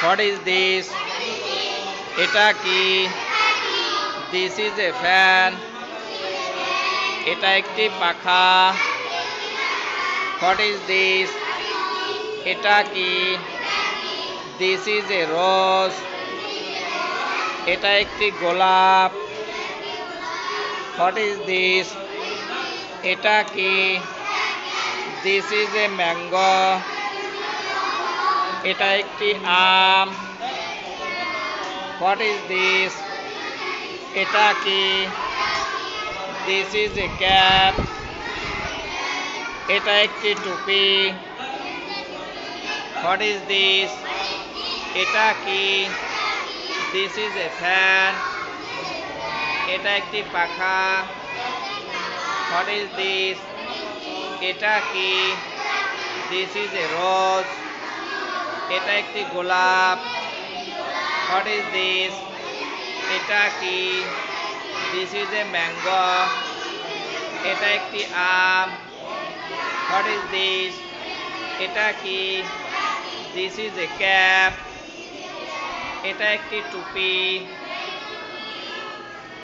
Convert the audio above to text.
What is this এটা কি? This is a fan এটা একটি পাখা। হোয়াট ইজ দিস এটা কি? দিস ইজ এ রোজ এটা একটি গোলাপ। হোয়াট ইজ দিস এটা কি? দিস ইজ এ ম্যাঙ্গো এটা একটি আম। হোয়াট ইজ দিস এটা কি? দিস ইজ এ ক্যাপ এটা একটি টুপি। হোয়াট ইজ দিস এটা কি? দিস ইজ এ ফ্যান এটা একটি পাখা। হোয়াট ইজ দিস এটা কি? দিস ইজ এ রোজ এটা একটি গোলাপ। হোয়াট ইজ দিস এটা কি? দিস ইজ এ ম্যাঙ্গো এটা একটি আম। হোয়াট ইজ দিস এটা কি? দিস ইজ এ ক্যাপ এটা একটি টুপি।